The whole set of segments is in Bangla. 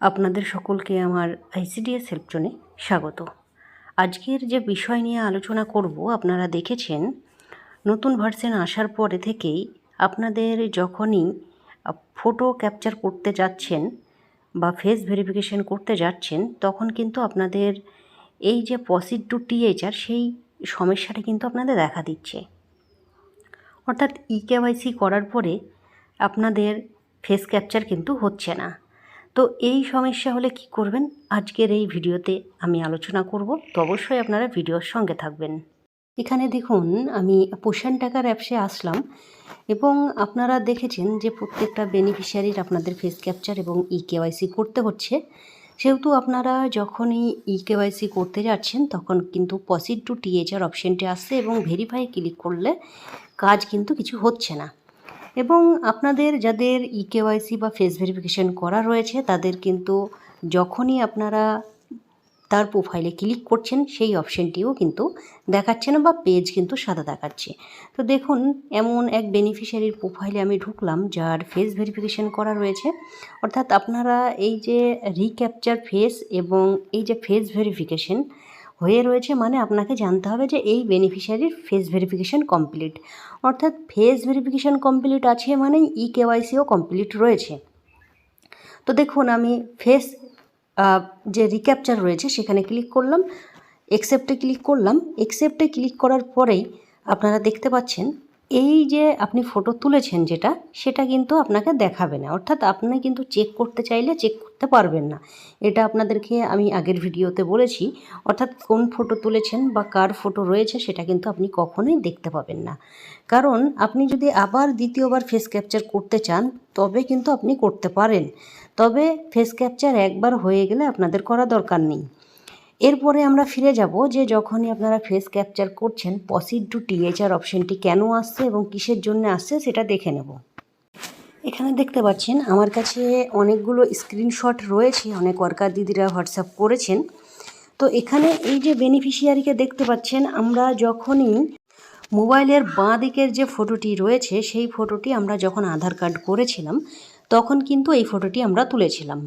আপনাদের সকলকে আমার আইসিডিএস হেল্পজনে স্বাগত। আজকের যে বিষয় নিয়ে আলোচনা করব, আপনারা দেখেছেন, নতুন ভার্সন আসার পরে থেকেই আপনাদের যখনই ফটো ক্যাপচার করতে যাচ্ছেন বা ফেস ভেরিফিকেশন করতে যাচ্ছেন, তখন কিন্তু আপনাদের এই যে পসিড টু টিএইচআর সেই সমস্যাটা কিন্তু আপনাদের দেখা দিচ্ছে। অর্থাৎ ই কেওয়াইসি করার পরে আপনাদের ফেস ক্যাপচার কিন্তু হচ্ছে না। তো এই সমস্যা হলে কি করবেন? আজকের এই ভিডিওতে আমি আলোচনা করব। তো অবশ্যই আপনারা ভিডিওর সঙ্গে থাকবেন। এখানে দেখুন, আমি পোষণ টাকার অ্যাপসে আসলাম এবং আপনারা দেখেছেন যে প্রত্যেকটা বেনিফিশিয়ারির আপনাদের ফেস ক্যাপচার এবং ই কেওয়াইসি করতে হচ্ছে। সেহেতু আপনারা যখনই ই কেওয়াইসি করতে যাচ্ছেন, তখন কিন্তু পসিড টু টিএচআর অপশানটি আসছে এবং ভেরিফাই ক্লিক করলে কাজ কিন্তু কিছু হচ্ছে না। এবং আপনাদের যাদের ই কেওয়াইসি বা ফেস ভেরিফিকেশন করা রয়েছে, তাদের কিন্তু যখনই আপনারা তার প্রোফাইলে ক্লিক করছেন, সেই অপশানটিও কিন্তু দেখাচ্ছে না বা পেজ কিন্তু সাদা দেখাচ্ছে। তো দেখুন, এমন এক বেনিফিশিয়ারির প্রোফাইলে আমি ঢুকলাম, যার ফেস ভেরিফিকেশন করা রয়েছে। অর্থাৎ আপনারা এই যে রিক্যাপচার ফেস এবং এই যে ফেস ভেরিফিকেশন হয়ে রয়েছে মানে আপনাকে জানতে হবে যে এই বেনিফিশিয়ারির ফেস ভেরিফিকেশান কমপ্লিট অর্থাৎ ফেস ভেরিফিকেশান কমপ্লিট আছে মানে ই কেওয়াইসিও কমপ্লিট রয়েছে। তো দেখুন, আমি ফেস যে রিক্যাপচার রয়েছে সেখানে ক্লিক করলাম একসেপ্টে ক্লিক করলাম। একসেপ্টে ক্লিক করার পরেই আপনারা দেখতে পাচ্ছেন এই যে আপনি ফটো তুলেছেন যেটা, সেটা কিন্তু আপনাকে দেখাবে না। অর্থাৎ আপনি কিন্তু চেক করতে চাইলে চেক করতে পারবেন না। এটা আপনাদেরকে আমি আগের ভিডিওতে বলেছি। অর্থাৎ কোন ফটো তুলেছেন বা কার ফটো রয়েছে, সেটা কিন্তু আপনি কখনোই দেখতে পাবেন না। কারণ আপনি যদি আবার দ্বিতীয়বার ফেস ক্যাপচার করতে চান, তবে কিন্তু আপনি করতে পারেন। তবে ফেস ক্যাপচার একবার হয়ে গেলে আপনাদের করা দরকার নেই। এরপরে আমরা ফিরে যাব যে যখনই আপনারা ফেস ক্যাপচার করছেন পসিড টু টিএচআর অপশানটি কেন আসছে এবং কিসের জন্য আসছে সেটা দেখে নেব। এখানে দেখতে পাচ্ছেন, আমার কাছে অনেকগুলো স্ক্রিনশট রয়েছে, অনেক ওয়ার্কার দিদিরা হোয়াটসঅ্যাপ করেছেন। তো এখানে এই যে বেনিফিশিয়ারিকে দেখতে পাচ্ছেন, আমরা যখনই মোবাইলের বাঁ দিকের যে ফটোটি রয়েছে, সেই ফটোটি আমরা যখন আধার কার্ড করেছিলাম, তখন কিন্তু এই ফটোটি আমরা তুলেছিলাম।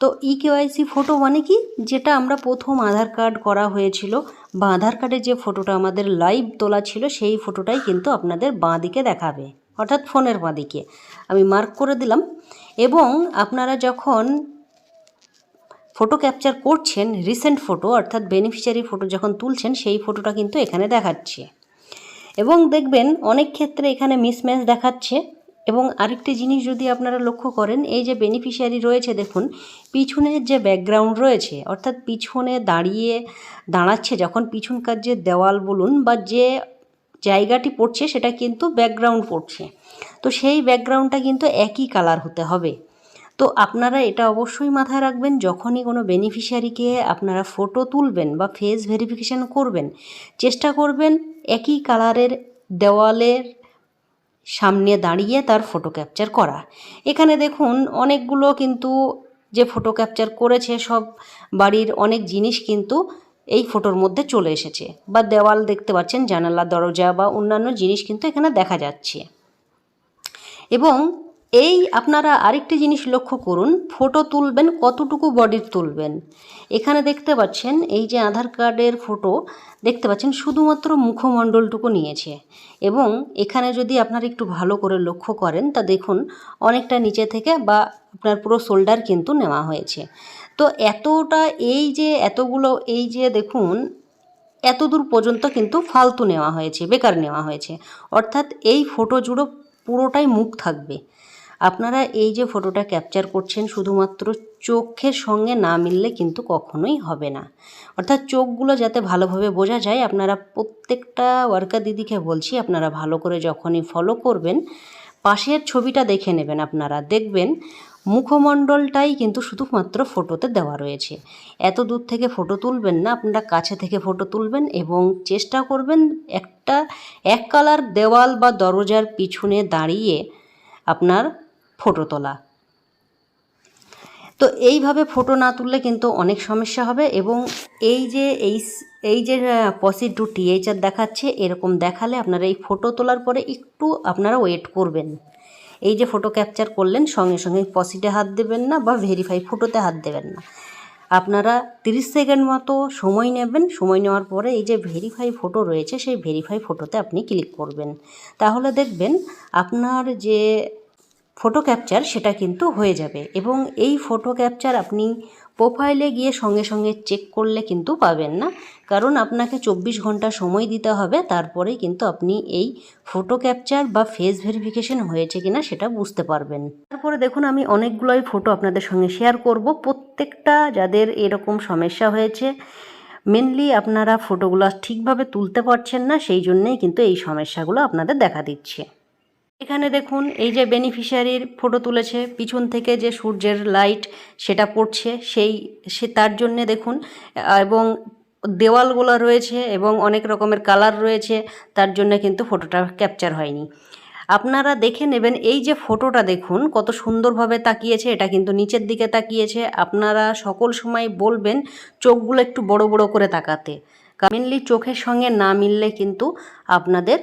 তো ই কেওয়াইসি ফটো মানে কি? যেটা আমরা প্রথম আধার কার্ড করা হয়েছিল। বা আধার কার্ডে যে ফটোটা আমাদের লাইভ তোলা ছিল, সেই ফটোটাই কিন্তু আপনাদের বাঁ দিকে দেখাবে। অর্থাৎ ফোনের বাঁ দিকে। আমি মার্ক করে দিলাম। এবং আপনারা যখন ফটো ক্যাপচার করছেন রিসেন্ট ফটো অর্থাৎ বেনিফিশিয়ারি ফটো যখন তুলছেন, সেই ফটোটা কিন্তু এখানে দেখাচ্ছে। এবং দেখবেন অনেক ক্ষেত্রে এখানে মিসম্যাচ দেখাচ্ছে। এবং আরেকটি জিনিস যদি আপনারা লক্ষ্য করেন, এই যে বেনিফিশিয়ারি রয়েছে দেখুন পিছনের যে ব্যাকগ্রাউন্ড রয়েছে, অর্থাৎ পিছনে দাঁড়িয়ে দাঁড়াচ্ছে, যখন পিছনকার যে দেওয়াল বলুন বা যে জায়গাটি পড়ছে, সেটা কিন্তু ব্যাকগ্রাউন্ড পড়ছে। তো সেই ব্যাকগ্রাউন্ডটা কিন্তু একই কালার হতে হবে। তো আপনারা এটা অবশ্যই মাথায় রাখবেন, যখনই কোনো বেনিফিশিয়ারিকে আপনারা ফটো তুলবেন বা ফেস ভেরিফিকেশান করবেন, চেষ্টা করবেন একই কালারের দেওয়ালের সামনে দাঁড়িয়ে তার ফটো ক্যাপচার করা। এখানে দেখুন, অনেকগুলো কিন্তু যে ফটো ক্যাপচার করেছে সব বাড়ির অনেক জিনিস কিন্তু এই ফটোর মধ্যে চলে এসেছে। বা দেওয়াল দেখতে পাচ্ছেন জানালা দরজা বা অন্যান্য জিনিস কিন্তু এখানে দেখা যাচ্ছে। এবং এই আপনারা আরেকটি জিনিস লক্ষ্য করুন ফটো তুলবেন, কতটুকু বডির তুলবেন। এখানে দেখতে পাচ্ছেন, এই যে আধার কার্ডের ফটো দেখতে পাচ্ছেন শুধুমাত্র মুখমণ্ডলটুকু নিয়েছে। এবং এখানে যদি আপনারা একটু ভালো করে লক্ষ্য করেন, তা দেখুন অনেকটা নিচে থেকে বা আপনার পুরো শোল্ডার কিন্তু নেওয়া হয়েছে। তো এতটা এই যে এতগুলো, এই যে দেখুন এত দূর পর্যন্ত কিন্তু ফালতু নেওয়া হয়েছে, বেকার নেওয়া হয়েছে। অর্থাৎ এই ফটো জুড়ো পুরোটাই মুখ থাকবে। আপনারা এই যে ফটোটা ক্যাপচার করছেন শুধুমাত্র চোখের সঙ্গে না মিললে কিন্তু কখনোই হবে না। অর্থাৎ চোখগুলো যাতে ভালোভাবে বোঝা যায়, আপনারা প্রত্যেকটা ওয়ার্কার দিদিকে বলছি, আপনারা ভালো করে যখনই ফলো করবেন, পাশের ছবিটা দেখে নেবেন আপনারা। দেখবেন মুখমণ্ডলটাই কিন্তু শুধুমাত্র ফটোতে দেওয়া রয়েছে। এত দূর থেকে ফটো তুলবেন না, আপনারা কাছে থেকে ফটো তুলবেন এবং চেষ্টা করবেন একটা, এক কালার দেওয়াল বা দরজার পিছনে দাঁড়িয়ে আপনার ফটো তোলা। তো এইভাবে ফটো না তুললে কিন্তু অনেক সমস্যা হবে এবং এই যে এই এই যে পসি টু টিএইচআর দেখাচ্ছে, এরকম দেখালে আপনারা এই ফটো তোলার পরে একটু আপনারা ওয়েট করবেন। এই যে ফটো ক্যাপচার করলেন, সঙ্গে সঙ্গে পসিটে হাত দেবেন না বা ভেরিফাই ফটোতে হাত দেবেন না। আপনারা তিরিশ সেকেন্ড মতো সময় নেবেন, সময় নেওয়ার পরে এই যে ভেরিফাই ফটো রয়েছে, সেই ভেরিফাই ফটোতে আপনি ক্লিক করবেন। তাহলে দেখবেন আপনার যে ফটো ক্যাপচার সেটা কিন্তু হয়ে যাবে এবং এই ফটো ক্যাপচার আপনি প্রোফাইলে গিয়ে সঙ্গে সঙ্গে চেক করলে কিন্তু পাবেন না। কারণ আপনাকে চব্বিশ ঘণ্টা সময় দিতে হবে, তারপরে কিন্তু আপনি এই ফটো ক্যাপচার বা ফেস ভেরিফিকেশন হয়েছে কিনা সেটা বুঝতে পারবেন। তারপরে দেখুন, আমি অনেকগুলোই ফটো আপনাদের সঙ্গে শেয়ার করব। প্রত্যেকটা যাদের এরকম সমস্যা হয়েছে মেনলি আপনারা ফটোগুলো ঠিকভাবে তুলতে পারছেন না, সেই জন্যেই কিন্তু এই সমস্যাগুলো আপনাদের দেখা দিচ্ছে। এখানে দেখুন, এই যে বেনিফিশিয়ারির ফটো তুলেছে, পিছন থেকে যে সূর্যের লাইট সেটা পড়ছে, সেই, সে তার জন্যে দেখুন এবং দেওয়ালগুলো রয়েছে এবং অনেক রকমের কালার রয়েছে, তার জন্য কিন্তু ফটোটা ক্যাপচার হয়নি। আপনারা দেখে নেবেন, এই যে ফটোটা দেখুন, কত সুন্দরভাবে তাকিয়েছে, এটা কিন্তু নিচের দিকে তাকিয়েছে। আপনারা সকল সময় বলবেন, চোখগুলো একটু বড় বড় করে তাকাতে। মেনলি চোখের সঙ্গে না মিললে কিন্তু আপনাদের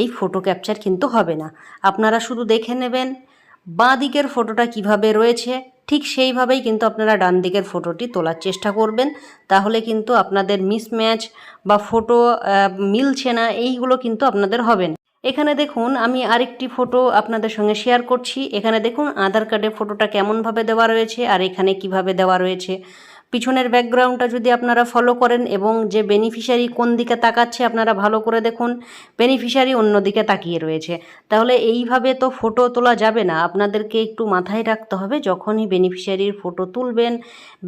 এই ফটো ক্যাপচার কিন্তু হবে না। আপনারা শুধু দেখে নেবেন বাঁ দিকের ফটোটা কীভাবে রয়েছে, ঠিক সেইভাবেই কিন্তু আপনারা ডান দিকের ফটোটি তোলার চেষ্টা করবেন। তাহলে কিন্তু আপনাদের মিসম্যাচ বা ফটো মিলছে না, এইগুলো কিন্তু আপনাদের হবে না। এখানে দেখুন, আমি আরেকটি ফটো আপনাদের সঙ্গে শেয়ার করছি। এখানে দেখুন, আধার কার্ডের ফটোটা কেমনভাবে দেওয়া রয়েছে আর এখানে কীভাবে দেওয়া রয়েছে। পিছনের ব্যাকগ্রাউন্ডটা যদি আপনারা ফলো করেন এবং যে বেনিফিশিয়ারি কোন দিকে তাকাচ্ছে আপনারা ভালো করে দেখুন বেনিফিশিয়ারি অন্য দিকে তাকিয়ে রয়েছে। তাহলে এইভাবে তো ফটো তোলা যাবে না। আপনাদেরকে একটু মাথায় রাখতে হবে, যখনই বেনিফিশিয়ারির ফটো তুলবেন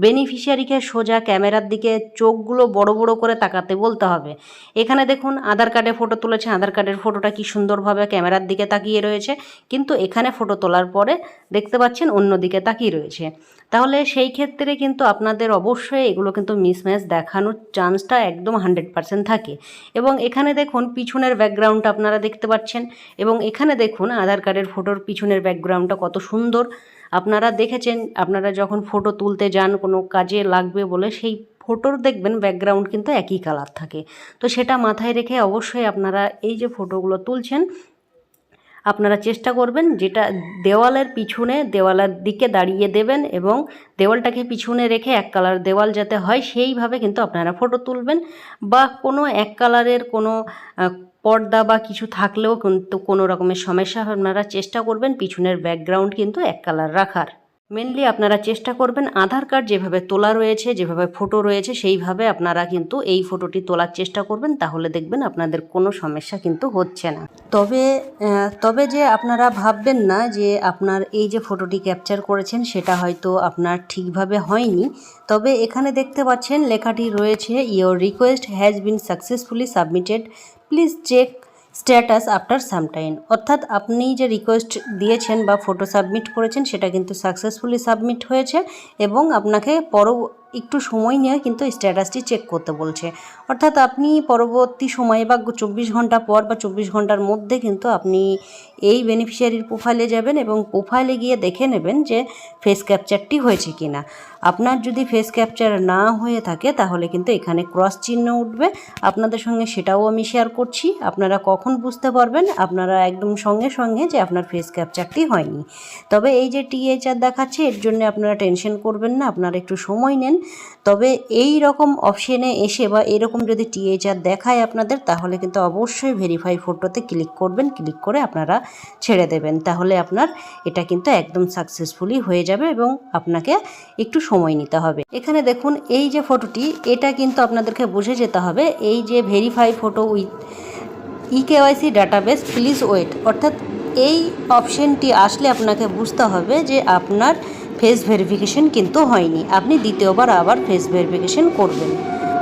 বেনিফিশিয়ারিকে সোজা ক্যামেরার দিকে চোখগুলো বড় বড় করে তাকাতে বলতে হবে। এখানে দেখুন, আধার কার্ডে ফটো তুলেছে, আধার কার্ডের ফটোটা কি সুন্দরভাবে ক্যামেরার দিকে তাকিয়ে রয়েছে। কিন্তু এখানে ফটো তোলার পরে দেখতে পাচ্ছেন, অন্য দিকে তাকিয়ে রয়েছে। তাহলে সেই ক্ষেত্রে কিন্তু আপনাদের অবশ্যই এগুলো কিন্তু মিসম্যাচ দেখানোর চান্সটা একদম হান্ড্রেড পার্সেন্ট থাকে। এবং এখানে দেখুন, পিছনের ব্যাকগ্রাউন্ডটা আপনারা দেখতে পাচ্ছেন এবং এখানে দেখুন, আধার কার্ডের ফটোর পিছনের ব্যাকগ্রাউন্ডটা কত সুন্দর। আপনারা দেখেছেন, আপনারা যখন ফটো তুলতে যান, কোনো কাজে লাগবে বলে সেই ফটোর দেখবেন ব্যাকগ্রাউন্ড কিন্তু একই কালার থাকে। তো সেটা মাথায় রেখে অবশ্যই আপনারা এই যে ফটোগুলো তুলছেন আপনারা চেষ্টা করবেন যেটা দেওয়ালের পিছনে, দেওয়ালের দিকে দাঁড়িয়ে দেবেন এবং দেওয়ালটাকে পিছনে রেখে এক কালার দেওয়াল যাতে হয় সেইভাবে কিন্তু আপনারা ফটো তুলবেন বা কোনো এক কালারের কোনো পর্দা বা কিছু থাকলেও কিন্তু কোনো রকমের সমস্যা আপনারা চেষ্টা করবেন পিছনের ব্যাকগ্রাউন্ড কিন্তু এক কালার রাখার। মেনলি আপনারা চেষ্টা করবেন আধার কার্ড যেভাবে তোলা রয়েছে, যেভাবে ফটো রয়েছে, সেইভাবে আপনারা কিন্তু এই ফটোটি তোলার চেষ্টা করবেন, তাহলে দেখবেন আপনাদের কোনো সমস্যা কিন্তু হচ্ছে না। তবে তবে যে আপনারা ভাববেন না যে আপনার এই যে ফটোটি ক্যাপচার করেছেন, সেটা হয়তো আপনার ঠিকভাবে হয়নি, তবে এখানে দেখতে পাচ্ছেন লেখাটি রয়েছে your request has been successfully submitted please check status after some time অর্থাৎ আপনি যে রিকোয়েস্ট দিয়েছেন বা ফটো সাবমিট করেছেন, সেটা কিন্তু সাকসেসফুলি সাবমিট হয়েছে এবং আপনাকে পর একটু সময় নিয়ে কিন্তু স্ট্যাটাসটি চেক করতে বলছে। অর্থাৎ আপনি পরবর্তী সময়ে বা চব্বিশ ঘণ্টা পর বা চব্বিশ ঘণ্টার মধ্যে কিন্তু আপনি এই বেনিফিশিয়ারির প্রোফাইলে যাবেন এবং প্রোফাইলে গিয়ে দেখে নেবেন যে ফেস ক্যাপচারটি হয়েছে কি না আপনার যদি ফেস ক্যাপচার না হয়ে থাকে তাহলে কিন্তু এখানে ক্রস চিহ্ন উঠবে। আপনাদের সঙ্গে সেটাও আমি শেয়ার করছি। আপনারা কখন বুঝতে পারবেন? আপনারা একদম সঙ্গে সঙ্গে যে আপনার ফেস ক্যাপচারটি হয়নি। তবে এই যে টিএইচআর দেখাচ্ছে, এর জন্য আপনারা টেনশন করবেন না। আপনারা একটু সময় নেন। তবে এই রকম অপশনে এসে বা এরকম যদি টিএইচআর দেখায় আপনাদের, তাহলে কিন্তু অবশ্যই ভেরিফাই ফটোতে ক্লিক করবেন ক্লিক করে আপনারা ছেড়ে দেবেন। তাহলে আপনার এটা কিন্তু একদম সাকসেসফুলি হয়ে যাবে এবং আপনাকে একটু সময় নিতে হবে। এখানে দেখুন, এই যে ফটোটি এটা কিন্তু আপনাদেরকে বুঝে যেতে হবে, এই যে verify photo with e KYC database please wait অর্থাৎ এই অপশনটি আসলে আপনাকে বুঝতে হবে যে আপনার ফেস ভেরিফিকেশন কিন্তু হয়নি। আপনি দ্বিতীয়বার আবার ফেস ভেরিফিকেশন করবেন।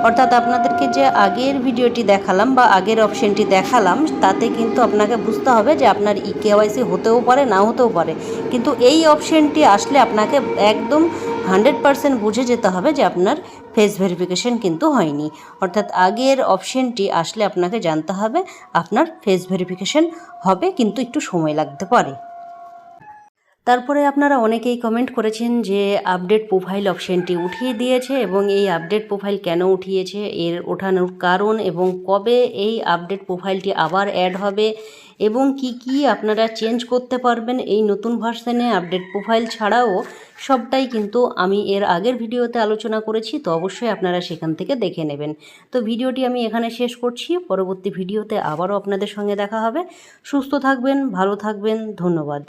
অর্থাৎ আপনাদেরকে যে আগের ভিডিওটি দেখালাম বা আগের অপশনটি দেখালাম, তাতে কিন্তু আপনাকে বুঝতে হবে যে আপনার ই কেওয়াইসি হতেও পারে, না হতেও পারে। কিন্তু এই অপশনটি আসলে আপনাকে একদম হান্ড্রেড পারসেন্ট বুঝে যেতে হবে যে আপনার ফেস ভেরিফিকেশন কিন্তু হয়নি। অর্থাৎ আগের অপশনটি আসলে আপনাকে জানতে হবে, আপনার ফেস ভেরিফিকেশন হবে, কিন্তু একটু সময় লাগতে পারে। তারপরে আপনারা অনেকেই কমেন্ট করেছেন যে আপডেট প্রোফাইল অপশানটি উঠিয়ে দিয়েছে এবং এই আপডেট প্রোফাইল কেন উঠিয়েছে, এর ওঠানোর কারণ এবং কবে এই আপডেট প্রোফাইলটি আবার অ্যাড হবে এবং কি কি আপনারা চেঞ্জ করতে পারবেন এই নতুন ভার্সনে আপডেট প্রোফাইল ছাড়াও সবটাই কিন্তু আমি এর আগের ভিডিওতে আলোচনা করেছি, তো অবশ্যই আপনারা সেখান থেকে দেখে নেবেন। তো ভিডিওটি আমি এখানে শেষ করছি, পরবর্তী ভিডিওতে আবারও আপনাদের সঙ্গে দেখা হবে। সুস্থ থাকবেন, ভালো থাকবেন, ধন্যবাদ।